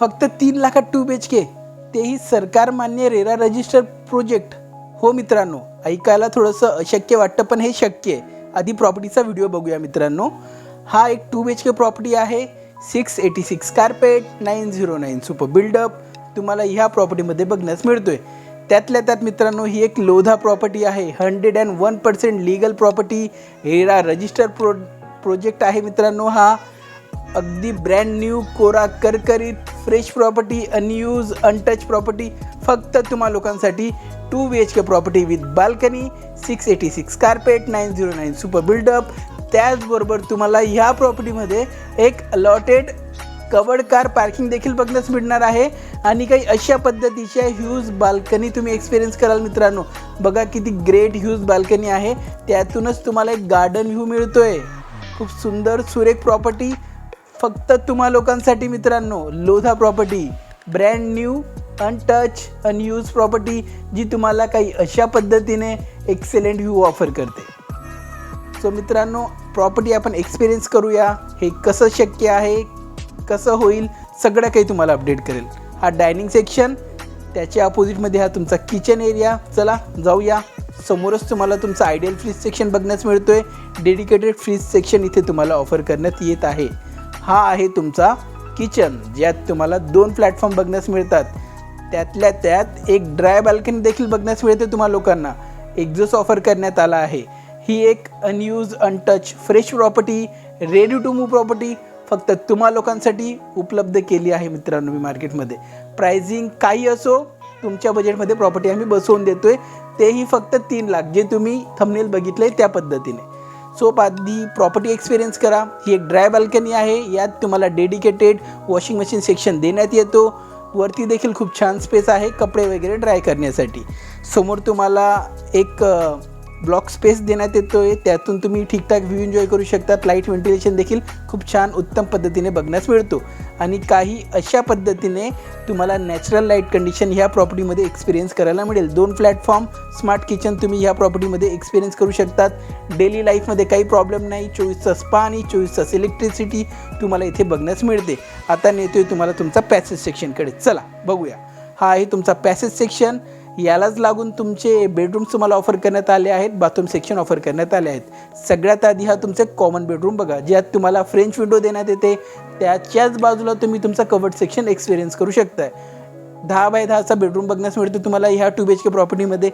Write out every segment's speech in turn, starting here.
फक्त तीन लाखात टू बी एच के तेही सरकार मान्य रेरा रजिस्टर प्रोजेक्ट हो मित्रांनो ऐकायला थोडंसं अशक्य वाटतं पण हे शक्य आहे. आधी प्रॉपर्टीचा व्हिडिओ बघूया मित्रांनो. हा एक two B H K property आहे. Six eighty six carpet nine zero nine super buildup तुम्हाला ह्या प्रॉपर्टीमध्ये बघण्यास मिळतोय. त्यातल्या त्यात मित्रांनो ही एक लोधा प्रॉपर्टी आहे. Hundred and one percent legal property RERA register pro project आहे मित्रांनो हा. अगदी ब्रँड न्यू कोरा करकरीत fresh property unused untouched property फक्त तुम्हा लोकांसाठी two B H K property with balcony six eighty six carpet nine zero nine super buildup त्याचबरोबर तुम्हाला ह्या प्रॉपर्टीमध्ये एक अलॉटेड कवर्ड कार पार्किंग देखील बघण्यास मिळणार आहे. आणि काही अशा पद्धतीच्या ह्यूज बाल्कनी तुम्ही एक्सपिरियन्स कराल मित्रांनो. बघा किती ग्रेट ह्यूज बाल्कनी आहे. त्यातूनच तुम्हाला एक गार्डन व्ह्यू मिळतोय. खूप सुंदर सुरेख प्रॉपर्टी फक्त तुम्हा लोकांसाठी मित्रांनो Lodha property brand new untouched unused property जी तुम्हाला काही अशा पद्धतीने एक्सेलेंट व्ह्यू ऑफर करते. सो मित्रांनो प्रॉपर्टी आपण एक्सपिरियन्स करूया. हे कसं शक्य आहे? कसं होईल? सगळं काही तुम्हाला अपडेट करेल. हा डायनिंग सेक्शन त्याच्या अपोजिटमध्ये हा तुमचा किचन एरिया चला जाऊया. समोरच तुम्हाला तुमचं आयडियल फ्रीज सेक्शन बघण्यास मिळतो आहे डेडिकेटेड फ्रीज सेक्शन इथे तुम्हाला ऑफर करण्यात येत आहे. हा आहे तुमचा किचन ज्यात तुम्हाला दोन प्लॅटफॉर्म बघण्यास मिळतात. त्यातल्या त्यात एक ड्राय बाल्कनी देखील बघण्यास मिळते तुम्हा लोकांना. एक्झॉस्ट ऑफर करण्यात आला आहे. ही एक unused untouched fresh property ready to move property फक्त तुम्हा लोकांसाठी उपलब्ध केली आहे मित्रांनो मी मार्केटमध्ये. प्राइसिंग काही असो तुमच्या बजेटमध्ये प्रॉपर्टी आम्ही बसवून देतोय. तेही फक्त तीन लाख जे तुम्ही थंबनेल बघितले त्या पद्धतीने. सो आधी प्रॉपर्टी एक्सपिरियन्स करा. ही एक ड्राय बाल्कनी आहे. यात तुम्हाला डेडिकेटेड वॉशिंग मशीन सेक्शन देण्यात येतो. वरती देखील खूप छान स्पेस आहे. कपडे वगैरे ड्राय करण्यासाठी. समोर तुम्हाला एक ब्लॉक स्पेस देण्यात येतो आहे त्यातून तुम्ही ठीकठाक व्ह्यू एन्जॉय करू शकतात. लाइट व्हेंटिलेशन देखील खूप छान उत्तम पद्धतीने बघण्यास मिळतो. आणि काही अशा पद्धतीने तुम्हाला नॅचरल लाइट कंडिशन ह्या प्रॉपर्टीमध्ये एक्सपिरियन्स करायला मिळेल. दोन प्लॅटफॉर्म स्मार्ट किचन तुम्ही ह्या प्रॉपर्टीमध्ये एक्सपिरियन्स करू शकतात. डेली लाईफमध्ये काही प्रॉब्लेम नाही. चोवीस तास पाणी चोवीस तास इलेक्ट्रिसिटी तुम्हाला इथे बघण्यास मिळते. आता नेतोय तुम्हाला तुमचा पॅसेज सेक्शनकडे चला बघूया. हा आहे तुमचा पॅसेज सेक्शन यालाच लागून तुमचे बेडरूम्स तुम्हाला ऑफर करण्यात आले आहेत बाथरूम सेक्शन ऑफर करण्यात आले आहेत. सगळ्यात आधी हा तुमचे कॉमन बेडरूम बघा ज्यात तुम्हाला फ्रेंच विंडो देण्यात येते. त्याच्याच बाजूला तुम्ही तुमचा कवर्ड सेक्शन एक्सपिरियन्स करू शकताय. दहा बाय दहाचा बेडरूम बघण्यास मिळतो तुम्हाला ह्या टू बी एच के प्रॉपर्टीमध्ये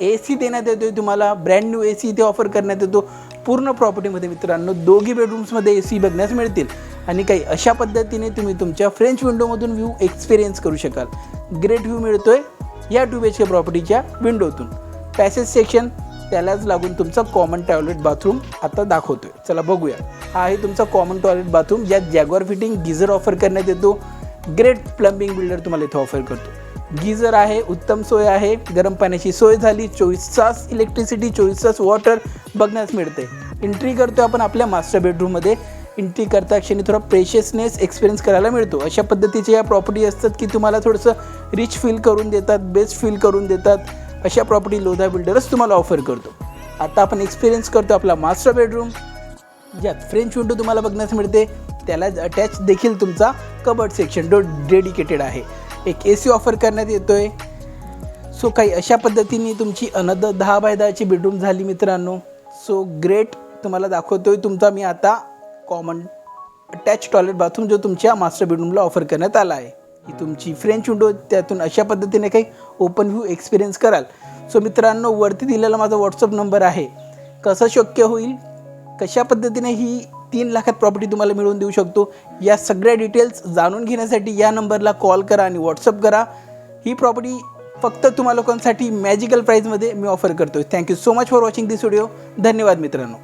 ए सी देण्यात येतो तुम्हाला ब्रँड न्यू ए सी इथे ऑफर करण्यात येतो. पूर्ण प्रॉपर्टीमध्ये मित्रांनो दोघी बेडरूम्समध्ये ए सी बघण्यास मिळतील. आणि काही अशा पद्धतीने तुम्ही तुमच्या फ्रेंच विंडोमधून व्ह्यू एक्सपिरियन्स करू शकाल. ग्रेट व्ह्यू मिळतोय. या टू बी एच के प्रॉपर्टीच्या विंडोतून पॅसेज सेक्शन त्यालाच लागून तुमचा कॉमन टॉयलेट बाथरूम आता दाखवतोय. चला बघूया. हा आहे तुमचा कॉमन टॉयलेट बाथरूम ज्यात जॅगवर फिटिंग गिझर ऑफर करण्यात येतो. ग्रेट प्लंबिंग बिल्डर तुम्हाला इथं ऑफर करतो. गिझर आहे उत्तम सोय आहे. गरम पाण्याची सोय झाली. चोवीस तास इलेक्ट्रिसिटी चोवीस तास वॉटर बघण्यास मिळते एंट्री करतो आपण आपल्या मास्टर बेडरूममध्ये एंट्री करता क्षणी थोडा प्रेशियसनेस एक्सपिरियन्स करायला मिळतो. अशा पद्धतीच्या या प्रॉपर्टी असतात की तुम्हाला थोडंसं रिच फील करून देतात बेस्ट फील करून देतात. अशा प्रॉपर्टी लोधा बिल्डरच तुम्हाला ऑफर करतो. आता आपण एक्सपिरियन्स करतो आपला मास्टर बेडरूम ज्यात फ्रेंच विंडो तुम्हाला बघण्यास मिळते. त्याला अटॅच देखील तुमचा कबर्ड सेक्शन डो डेडिकेटेड आहे. एक ए सी ऑफर करण्यात येतो आहे सो काही अशा पद्धतीने तुमची अनद दहा बाय दहाची बेडरूम झाली मित्रांनो. सो ग्रेट तुम्हाला दाखवतो आहे तुमचा मी आता कॉमन अटॅच टॉयलेट बाथरूम जो तुमच्या मास्टर बेडरूमला ऑफर करण्यात आला आहे. ही तुमची फ्रेंच विंडो त्यातून अशा पद्धतीने काही ओपन व्ह्यू एक्सपिरियन्स कराल. सो मित्रांनो वरती दिलेला माझा व्हॉट्सअप नंबर आहे. कसं शक्य होईल? कशा पद्धतीने ही तीन लाखात प्रॉपर्टी तुम्हाला मिळवून देऊ शकतो? या सगळ्या डिटेल्स जाणून घेण्यासाठी या नंबरला कॉल करा आणि व्हॉट्सअप करा. ही प्रॉपर्टी फक्त तुम्हा लोकांसाठी मॅजिकल प्राईजमध्ये मी ऑफर करतो thank you so much for watching this video धन्यवाद मित्रांनो.